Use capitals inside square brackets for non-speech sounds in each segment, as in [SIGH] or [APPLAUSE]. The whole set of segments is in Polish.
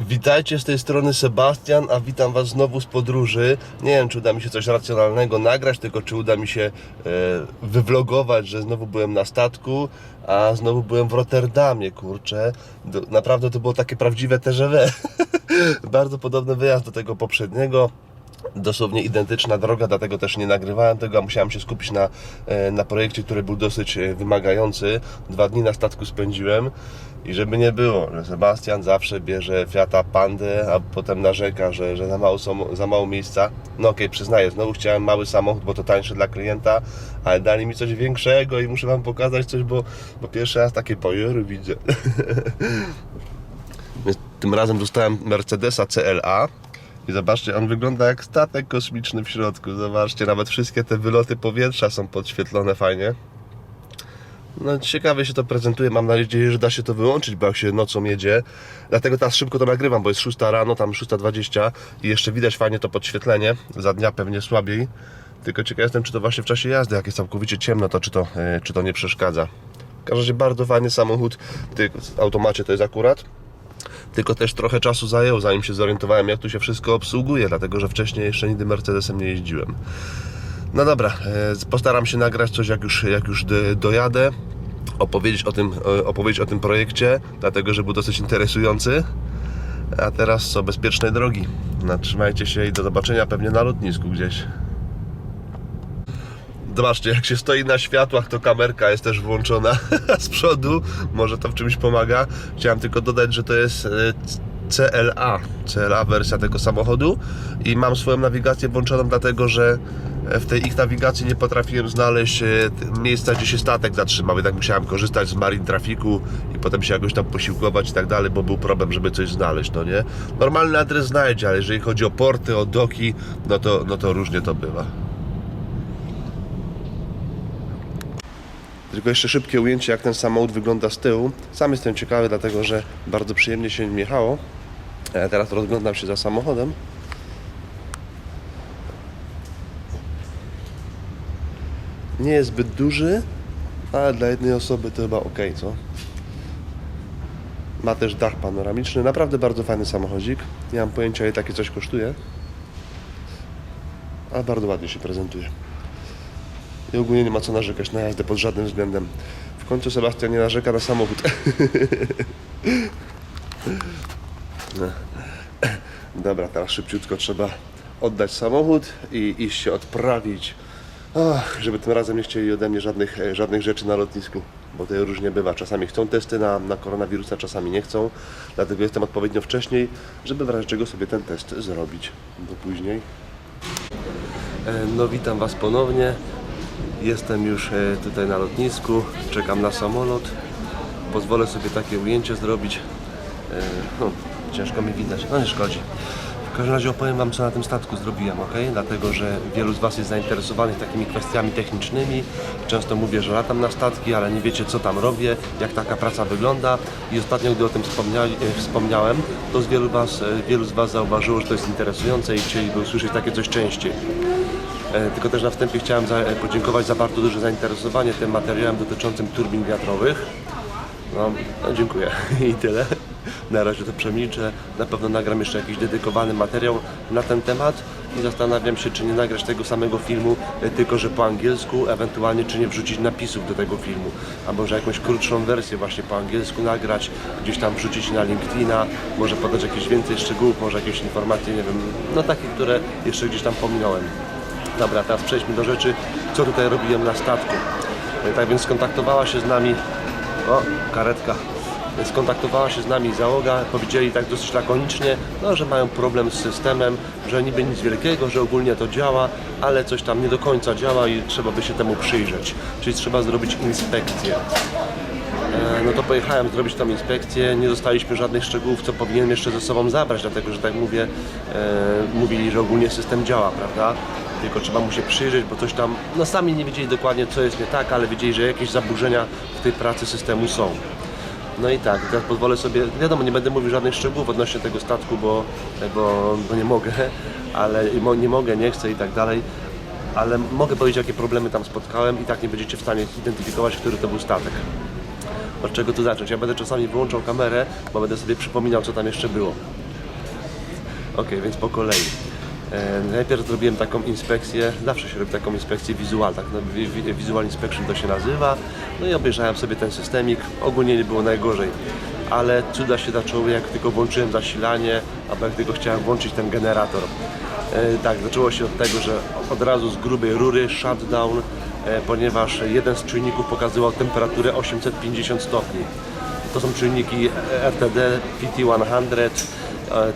Witajcie z tej strony Sebastian, a witam Was znowu z podróży. Nie wiem, czy uda mi się coś racjonalnego nagrać, tylko czy uda mi się e, wywlogować, że znowu byłem na statku, a znowu byłem w Rotterdamie, kurczę. Do, naprawdę to było takie prawdziwe TGV. [LAUGHS] Bardzo podobny wyjazd do tego poprzedniego. Dosłownie identyczna droga, dlatego też nie nagrywałem tego, a musiałem się skupić na, e, na projekcie, który był dosyć e, wymagający. Dwa dni na statku spędziłem i żeby nie było, że Sebastian zawsze bierze Fiata Pandę, a potem narzeka, że, że za, mało za mało miejsca. No okej, przyznaję, znowu chciałem mały samochód, bo to tańsze dla klienta, ale dali mi coś większego i muszę Wam pokazać coś, bo, bo pierwszy raz takie pojory widzę. [LAUGHS] Tym razem dostałem Mercedesa CLA i zobaczcie, on wygląda jak statek kosmiczny w środku. Zobaczcie, nawet wszystkie te wyloty powietrza są podświetlone fajnie. No ciekawie się to prezentuje, mam nadzieję, że da się to wyłączyć, bo jak się nocą jedzie. Dlatego teraz szybko to nagrywam, bo jest 6 rano, tam 6.20 i jeszcze widać fajnie to podświetlenie. Za dnia pewnie słabiej. Tylko ciekaw jestem, czy to właśnie w czasie jazdy, jak jest całkowicie ciemno, to czy to, e, czy to nie przeszkadza. W każdym razie bardzo fajny samochód. Ty, w automacie to jest akurat tylko też trochę czasu zajęło, zanim się zorientowałem, jak tu się wszystko obsługuje, dlatego że wcześniej jeszcze nigdy Mercedesem nie jeździłem. No dobra, e, postaram się nagrać coś, jak już, jak już do- dojadę, opowiedzieć o, tym, e, opowiedzieć o tym projekcie, dlatego że był dosyć interesujący. A teraz co, bezpiecznej drogi. Trzymajcie się i do zobaczenia pewnie na lotnisku gdzieś. Zobaczcie, jak się stoi na światłach, to kamerka jest też włączona [LAUGHS] z przodu. Może to w czymś pomaga. Chciałem tylko dodać, że to jest e, CLA, CLA wersja tego samochodu i mam swoją nawigację włączoną dlatego, że w tej ich nawigacji nie potrafiłem znaleźć e, miejsca, gdzie się statek zatrzymał, jednak musiałem korzystać z Marine Trafiku i potem się jakoś tam posiłkować i tak dalej, bo był problem, żeby coś znaleźć, no nie? Normalny adres znajdzie, ale jeżeli chodzi o porty, o doki, no to, no to różnie to bywa. Tylko jeszcze szybkie ujęcie, jak ten samochód wygląda z tyłu. Sam jestem ciekawy, dlatego że bardzo przyjemnie się nim jechało. Ja teraz rozglądam się za samochodem. Nie jest zbyt duży, ale dla jednej osoby to chyba ok, co? Ma też dach panoramiczny. Naprawdę bardzo fajny samochodzik. Nie mam pojęcia, ile takie coś kosztuje. Ale bardzo ładnie się prezentuje. I ogólnie nie ma co narzekać na jazdę pod żadnym względem. W końcu Sebastian nie narzeka na samochód. [LAUGHS] Dobra, teraz szybciutko trzeba oddać samochód i iść się odprawić. Ach, żeby tym razem nie chcieli ode mnie żadnych, e, żadnych rzeczy na lotnisku, bo to różnie bywa. Czasami chcą testy na, na koronawirusa, czasami nie chcą. Dlatego jestem odpowiednio wcześniej, żeby w razie czego sobie ten test zrobić. Do później. E, No witam Was ponownie. Jestem już e, tutaj na lotnisku, czekam na samolot. Pozwolę sobie takie ujęcie zrobić. No, ciężko mi widać, no nie szkodzi. W każdym razie opowiem Wam, co na tym statku zrobiłem, ok? Dlatego, że wielu z Was jest zainteresowanych takimi kwestiami technicznymi. Często mówię, że latam na statki, ale nie wiecie, co tam robię, jak taka praca wygląda. I ostatnio, gdy o tym e, wspomniałem, to z wielu, was, e, wielu z Was zauważyło, że to jest interesujące i chcieliby usłyszeć takie coś częściej. E, Tylko też na wstępie chciałem podziękować za bardzo duże zainteresowanie tym materiałem dotyczącym turbin wiatrowych. No, no dziękuję [LAUGHS] i tyle. Na razie to przemilczę. Na pewno nagram jeszcze jakiś dedykowany materiał na ten temat i zastanawiam się, czy nie nagrać tego samego filmu, e, tylko że po angielsku, ewentualnie czy nie wrzucić napisów do tego filmu, a może jakąś krótszą wersję właśnie po angielsku nagrać, gdzieś tam wrzucić na LinkedIna, może podać jakieś więcej szczegółów, może jakieś informacje, nie wiem, no takie, które jeszcze gdzieś tam pominąłem. Dobra, teraz przejdźmy do rzeczy, co tutaj robiłem na statku. E, Tak więc skontaktowała się z nami, o, karetka, skontaktowała się z nami załoga, powiedzieli tak dosyć lakonicznie, no, że mają problem z systemem, że niby nic wielkiego, że ogólnie to działa, ale coś tam nie do końca działa i trzeba by się temu przyjrzeć, czyli trzeba zrobić inspekcję. E, No to pojechałem zrobić tą inspekcję, nie dostaliśmy żadnych szczegółów, co powinienem jeszcze ze sobą zabrać, dlatego że tak mówię, e, mówili, że ogólnie system działa, prawda? Tylko trzeba mu się przyjrzeć, bo coś tam, no sami nie wiedzieli dokładnie co jest nie tak, ale wiedzieli, że jakieś zaburzenia w tej pracy systemu są. No i tak, teraz pozwolę sobie, wiadomo, nie będę mówił żadnych szczegółów odnośnie tego statku, bo, bo, bo nie mogę, ale nie mogę, nie chcę i tak dalej, ale mogę powiedzieć, jakie problemy tam spotkałem i tak nie będziecie w stanie identyfikować, który to był statek. Od czego tu zacząć? Ja będę czasami wyłączał kamerę, bo będę sobie przypominał, co tam jeszcze było. Okej, więc po kolei. E, najpierw zrobiłem taką inspekcję, zawsze się robi taką inspekcję wizual, tak, no, visual inspection to się nazywa. No i obejrzałem sobie ten systemik, ogólnie nie było najgorzej. Ale cuda się zaczęły, jak tylko włączyłem zasilanie, albo jak tylko chciałem włączyć ten generator. E, tak, zaczęło się od tego, że od razu z grubej rury shutdown, e, ponieważ jeden z czujników pokazywał temperaturę 850 stopni. To są czujniki RTD PT100, e,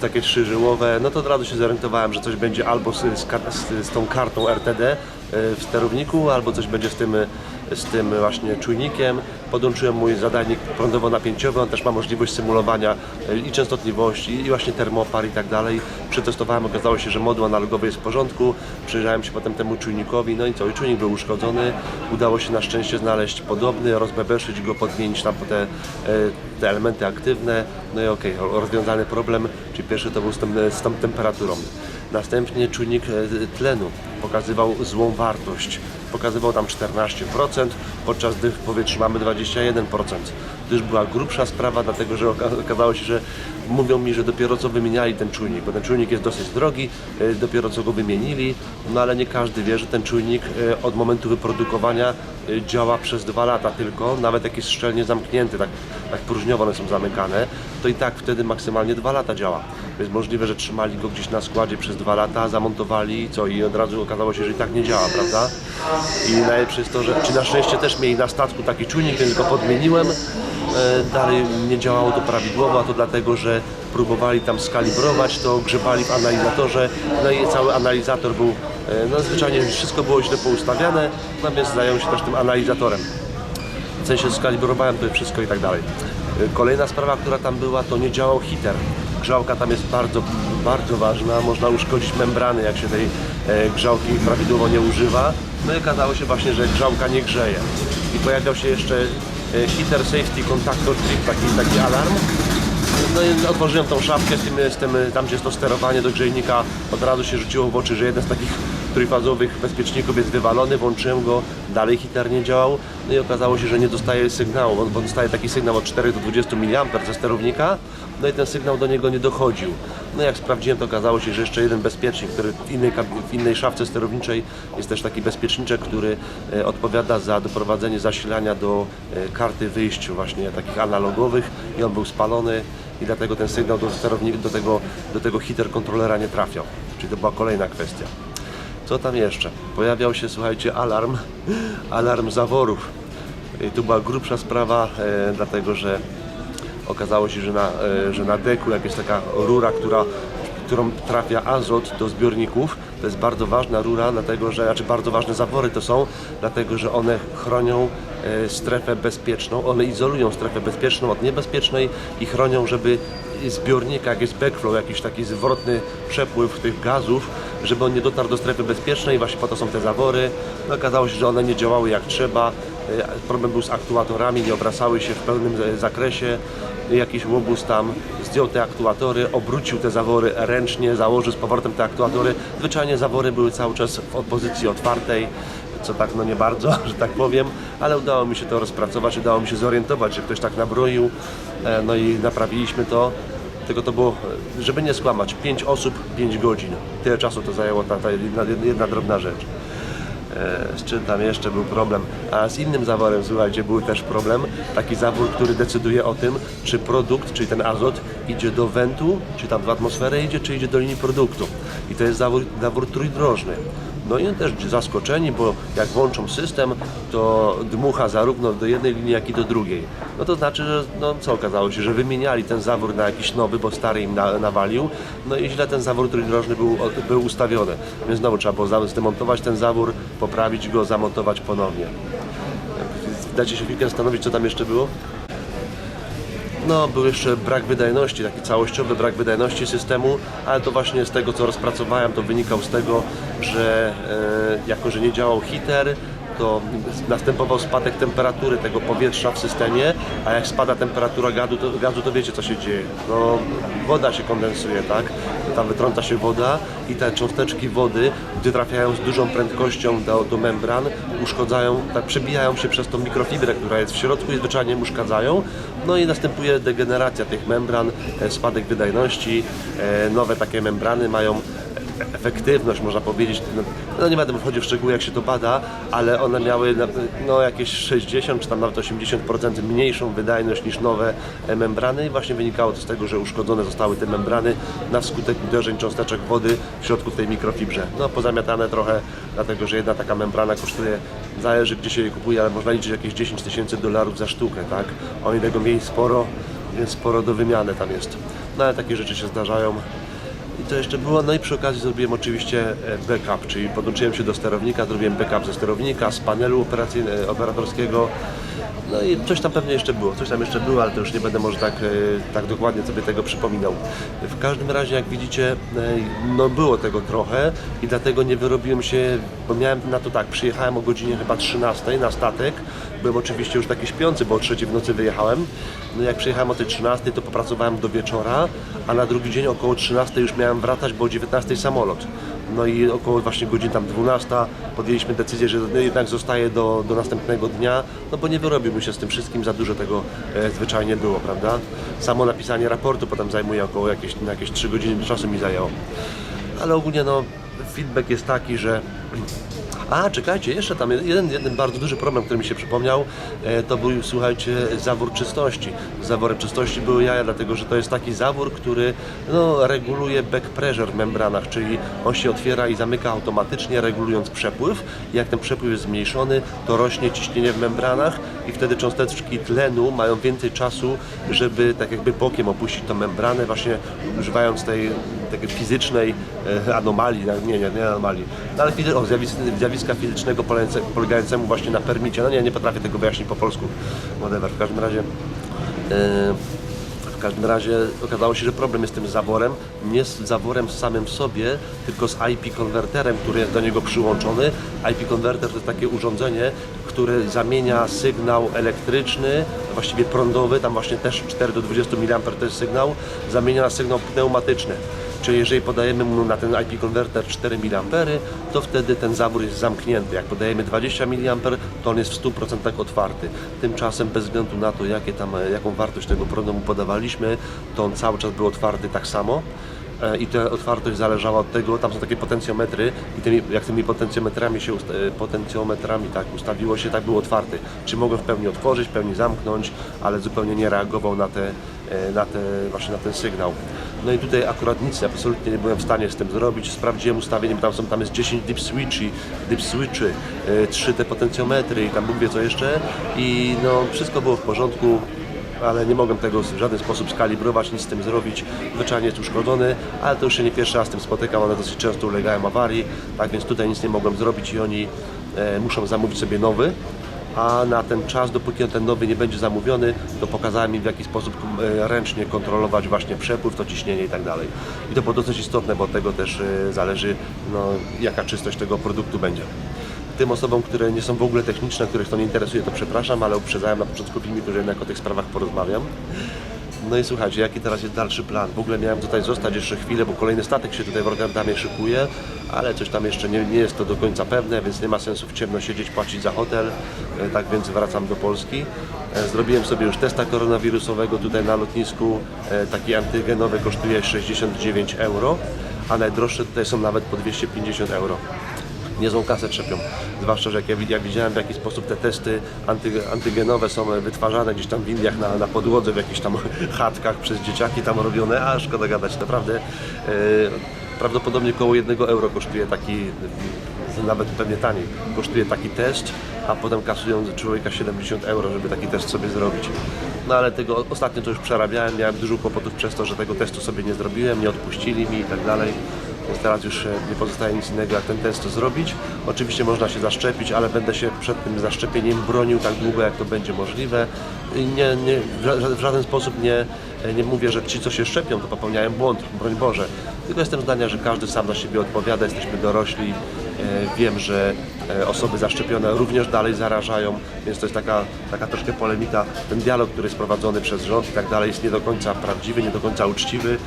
takie trzyżyłowe, no to od razu się zorientowałem, że coś będzie albo z, z, z, tą kartą RTD e, w sterowniku, albo coś będzie z tym, e, z tym właśnie czujnikiem. Podłączyłem mój zadajnik prądowo-napięciowy, on też ma możliwość symulowania e, i częstotliwości, i właśnie termopar i tak dalej. Przetestowałem, okazało się, że moduł analogowy jest w porządku, przyjrzałem się potem temu czujnikowi, no i co, i czujnik był uszkodzony, udało się na szczęście znaleźć podobny, rozbebeszyć go, podmienić tam te, e, te elementy aktywne, no i okej, rozwiązany problem, czyli pierwszy to był z, z tą temperaturą. Następnie czujnik e, tlenu pokazywał złą wartość. Pokazywał tam 14%, podczas gdy w powietrzu mamy 21%. To już była grubsza sprawa, dlatego że oka- okazało się, że mówią mi, że dopiero co wymieniali ten czujnik, bo ten czujnik jest dosyć drogi, e, dopiero co go wymienili, no ale nie każdy wie, że ten czujnik e, od momentu wyprodukowania działa przez dwa lata tylko, nawet jak jest szczelnie zamknięty, tak, tak próżniowo one są zamykane, to i tak wtedy maksymalnie dwa lata działa. Jest możliwe, że trzymali go gdzieś na składzie przez dwa lata, zamontowali co i od razu okazało się, że i tak nie działa, prawda? I najlepsze jest to, że czy na szczęście też mieli na statku taki czujnik, więc go podmieniłem. E, Dalej nie działało to prawidłowo, a to dlatego, że próbowali tam skalibrować, to grzebali w analizatorze, no i cały analizator był, no zwyczajnie wszystko było źle poustawiane, więc zająłem się też tym analizatorem w sensie skalibrowałem to wszystko i tak dalej. Y, Kolejna sprawa, która tam była, to nie działał heater. Grzałka tam jest bardzo, bardzo ważna, można uszkodzić membrany, jak się tej e, grzałki prawidłowo nie używa. No i okazało się właśnie, że grzałka nie grzeje. I pojawiał się jeszcze e, heater safety contactor trip, taki, taki alarm. No otworzyłem tą szafkę z tym, z tym, tam gdzie jest to sterowanie do grzejnika, od razu się rzuciło w oczy, że jeden z takich trójfazowych bezpieczników jest wywalony, włączyłem go, dalej hitar nie działał, no i okazało się, że nie dostaje sygnału, bo dostaje taki sygnał od 4 do 20 mA ze sterownika, no i ten sygnał do niego nie dochodził. No jak sprawdziłem, to okazało się, że jeszcze jeden bezpiecznik, który w innej, w innej szafce sterowniczej jest też taki bezpieczniczek, który e, odpowiada za doprowadzenie zasilania do e, karty wyjściu właśnie takich analogowych i on był spalony i dlatego ten sygnał do sterownika, do tego, do tego heater kontrolera nie trafiał. Czyli to była kolejna kwestia. Co tam jeszcze? Pojawiał się, słuchajcie, alarm, alarm zaworów. I tu była grubsza sprawa, e, dlatego że okazało się, że na, e, że na deku, jak jest taka rura, która, którą trafia azot do zbiorników, to jest bardzo ważna rura, dlatego że, znaczy bardzo ważne zawory to są, dlatego że one chronią e, strefę bezpieczną, one izolują strefę bezpieczną od niebezpiecznej i chronią, żeby zbiornika, jak jest backflow, jakiś taki zwrotny przepływ tych gazów, żeby on nie dotarł do strefy bezpiecznej, właśnie po to są te zawory. No, okazało się, że one nie działały jak trzeba. E, Problem był z aktuatorami, nie obracały się w pełnym e, zakresie. Jakiś łobuz tam zdjął te aktuatory, obrócił te zawory ręcznie, założył z powrotem te aktuatory. Zwyczajnie zawory były cały czas w pozycji otwartej, co tak no nie bardzo, [LAUGHS] że tak powiem, ale udało mi się to rozpracować, udało mi się zorientować, że ktoś tak nabroił, e, no i naprawiliśmy to. Tylko to było, żeby nie skłamać, 5 osób, 5 godzin. Tyle czasu to zajęło ta, ta jedna, jedna drobna rzecz. Z czym tam jeszcze był problem? A z innym zaworem, słuchajcie, był też problem. Taki zawór, który decyduje o tym, czy produkt, czyli ten azot idzie do wentu, czy tam w atmosferę idzie, czy idzie do linii produktu. I to jest zawór, zawór trójdrożny. No i też zaskoczeni, bo jak włączą system, to dmucha zarówno do jednej linii, jak i do drugiej. No to znaczy, że no co okazało się, że wymieniali ten zawór na jakiś nowy, bo stary im na, nawalił, no i źle ten zawór trójdrożny był, był ustawiony. Więc znowu trzeba było zdemontować ten zawór, poprawić go, zamontować ponownie. Dacie się chwilkę zastanowić, co tam jeszcze było? No, był jeszcze brak wydajności, taki całościowy brak wydajności systemu, ale to właśnie z tego, co rozpracowałem, to wynikał z tego, że e, jako, że nie działał heater, to następował spadek temperatury tego powietrza w systemie, a jak spada temperatura gazu, to, gazu, to wiecie co się dzieje. No, woda się kondensuje, tak? Tam wytrąca się woda i te cząsteczki wody, gdy trafiają z dużą prędkością do, do membran, uszkodzają, tak przebijają się przez tą mikrofibrę, która jest w środku i zwyczajnie uszkadzają. No i następuje degeneracja tych membran, e, spadek wydajności, e, nowe takie membrany mają efektywność, można powiedzieć, no, no nie będę wchodził w szczegóły, jak się to bada, ale one miały no, jakieś 60 czy tam nawet 80% mniejszą wydajność niż nowe membrany i właśnie wynikało to z tego, że uszkodzone zostały te membrany na skutek uderzeń cząsteczek wody w środku tej mikrofibrze. No pozamiatane trochę, dlatego że jedna taka membrana kosztuje, zależy gdzie się je kupuje, ale można liczyć jakieś 10 tysięcy dolarów za sztukę, tak? Oni tego mieli sporo, więc sporo do wymiany tam jest. No ale takie rzeczy się zdarzają. To jeszcze było, no i przy okazji zrobiłem oczywiście e, backup, czyli podłączyłem się do sterownika, zrobiłem backup ze sterownika, z panelu operacyjne- operatorskiego. No i coś tam pewnie jeszcze było, coś tam jeszcze było, ale to już nie będę może tak, e, tak dokładnie sobie tego przypominał. W każdym razie, jak widzicie, e, no było tego trochę i dlatego nie wyrobiłem się, bo miałem na to tak, przyjechałem o godzinie chyba 13 na statek, byłem oczywiście już taki śpiący, bo o 3 w nocy wyjechałem. No jak przyjechałem o tej 13, to popracowałem do wieczora, a na drugi dzień około 13 już miałem wracać, bo o 19 samolot. No i około właśnie godzin tam 12 podjęliśmy decyzję, że jednak zostaje do, do następnego dnia, no bo nie wyrobiłbym się z tym wszystkim, za dużo tego e, zwyczajnie było, prawda? Samo napisanie raportu potem zajmuje około jakieś, jakieś 3 godziny czasu mi zajęło. Ale ogólnie no feedback jest taki, że a, czekajcie, jeszcze tam jeden, jeden bardzo duży problem, który mi się przypomniał, e, to był, słuchajcie, zawór czystości. Zaworem czystości były jaja, dlatego że to jest taki zawór, który no, reguluje back pressure w membranach, czyli on się otwiera i zamyka automatycznie, regulując przepływ. Jak ten przepływ jest zmniejszony, to rośnie ciśnienie w membranach i wtedy cząsteczki tlenu mają więcej czasu, żeby tak jakby bokiem opuścić tą membranę, właśnie używając tej takiej fizycznej e, anomalii, nie, nie, nie anomalii, no ale o, zjawiska, fizycznego polegające- polegającemu właśnie na permicie. No nie, nie potrafię tego wyjaśnić po polsku, whatever, w każdym razie e, w każdym razie okazało się, że problem jest z tym zaworem, nie z zaworem samym w sobie, tylko z IP konwerterem, który jest do niego przyłączony. IP konwerter to jest takie urządzenie, które zamienia sygnał elektryczny, właściwie prądowy, tam właśnie też 4 do 20 mA to jest sygnał, zamienia na sygnał pneumatyczny. Czyli jeżeli podajemy mu na ten IP konwerter 4 mA, to wtedy ten zawór jest zamknięty. Jak podajemy 20 mA, to on jest w 100% otwarty. Tymczasem bez względu na to, jakie tam, jaką wartość tego prądu mu podawaliśmy, to on cały czas był otwarty tak samo. E, I ta otwartość zależała od tego, tam są takie potencjometry i tymi, jak tymi potencjometrami się e, potencjometrami tak ustawiło się, tak był otwarty. Czy mogłem w pełni otworzyć, w pełni zamknąć, ale zupełnie nie reagował na, te, e, na, te, właśnie na ten sygnał. No i tutaj akurat nic, absolutnie nie byłem w stanie z tym zrobić. Sprawdziłem ustawienie, bo tam, są, tam jest 10 dip switchy, dip switchy, e, 3 te potencjometry i tam Bóg wie co jeszcze. I no wszystko było w porządku ale nie mogłem tego w żaden sposób skalibrować, nic z tym zrobić. Zwyczajnie jest uszkodzony, ale to już się nie pierwszy raz z tym spotykam, one dosyć często ulegają awarii, tak więc tutaj nic nie mogłem zrobić i oni e, muszą zamówić sobie nowy. A na ten czas, dopóki ten nowy nie będzie zamówiony, to pokazałem im w jaki sposób e, ręcznie kontrolować właśnie przepływ, to ciśnienie i tak dalej. I to było dosyć istotne, bo od tego też e, zależy, no, jaka czystość tego produktu będzie. Tym osobom, które nie są w ogóle techniczne, których to nie interesuje, to przepraszam, ale uprzedzałem na początku filmiku, że jednak o tych sprawach porozmawiam. No i słuchajcie, jaki teraz jest dalszy plan? W ogóle miałem tutaj zostać jeszcze chwilę, bo kolejny statek się tutaj w Rotterdamie szykuje, ale coś tam jeszcze nie, nie jest to do końca pewne, więc nie ma sensu w ciemno siedzieć, płacić za hotel, E, tak więc wracam do Polski. E, Zrobiłem sobie już testa koronawirusowego tutaj na lotnisku, E, taki antygenowy kosztuje 69 euro, a najdroższe tutaj są nawet po 250 euro niezłą kasę trzepią. Zwłaszcza, że jak ja, wi- ja widziałem w jaki sposób te testy anty, antygenowe są e, wytwarzane gdzieś tam w Indiach na, na podłodze, w jakichś tam [LAUGHS] chatkach przez dzieciaki tam robione, a szkoda gadać, naprawdę. E, prawdopodobnie około 1 euro kosztuje taki, e, nawet pewnie taniej, kosztuje taki test, a potem kasują człowieka 70 euro, żeby taki test sobie zrobić. No ale tego ostatnio to już przerabiałem, miałem dużo kłopotów przez to, że tego testu sobie nie zrobiłem, nie odpuścili mi i tak dalej. Więc teraz już e, nie pozostaje nic innego jak ten test zrobić. Oczywiście można się zaszczepić, ale będę się przed tym zaszczepieniem bronił tak długo jak to będzie możliwe. I nie, nie, w ża- w żaden sposób nie, nie mówię, że ci co się szczepią to popełniają błąd, broń Boże. Tylko jestem zdania, że każdy sam za siebie odpowiada, jesteśmy dorośli Wiem, że e, osoby zaszczepione również dalej zarażają, więc to jest taka, taka troszkę polemika. Ten dialog, który jest prowadzony przez rząd i tak dalej jest nie do końca prawdziwy, nie do końca uczciwy.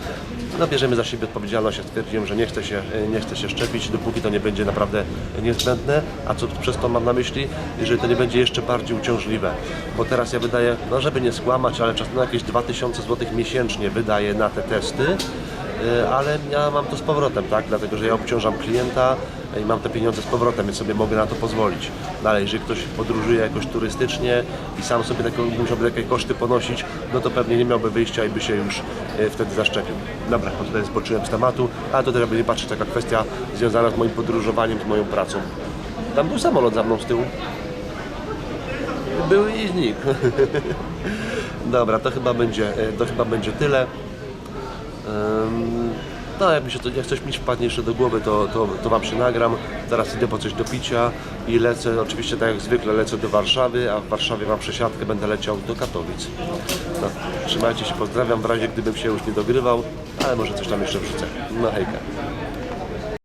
No, bierzemy za siebie odpowiedzialność. Ja stwierdziłem, że nie chcę, się, e, nie chcę się szczepić, dopóki to nie będzie naprawdę niezbędne. A co przez to mam na myśli? Jeżeli to nie będzie jeszcze bardziej uciążliwe. Bo teraz ja wydaję, no żeby nie skłamać, ale czasem jakieś 2000 zł miesięcznie wydaję na te testy. E, ale ja mam to z powrotem, tak? Dlatego, że ja obciążam klienta i mam te pieniądze z powrotem, więc sobie mogę na to pozwolić. Dalej, jeżeli ktoś podróżuje jakoś turystycznie i sam sobie takie, musiałby takie koszty ponosić, no to pewnie nie miałby wyjścia i by się już e, wtedy zaszczepił. Dobra, bo tutaj zboczyłem z tematu, ale to też jakby nie patrzeć, taka kwestia związana z moim podróżowaniem, z moją pracą. Tam był samolot za mną z tyłu. Był i znikł. [LAUGHS] Dobra, to chyba będzie, e, to chyba będzie tyle. Ym, No, jak, mi się to, jak coś mi wpadnie jeszcze do głowy, to, to, to Wam się nagram. Zaraz idę po coś do picia i lecę, oczywiście tak jak zwykle lecę do Warszawy, a w Warszawie mam przesiadkę, będę leciał do Katowic. No, trzymajcie się, pozdrawiam w razie gdybym się już nie dogrywał, ale może coś tam jeszcze wrzucę. No hejka.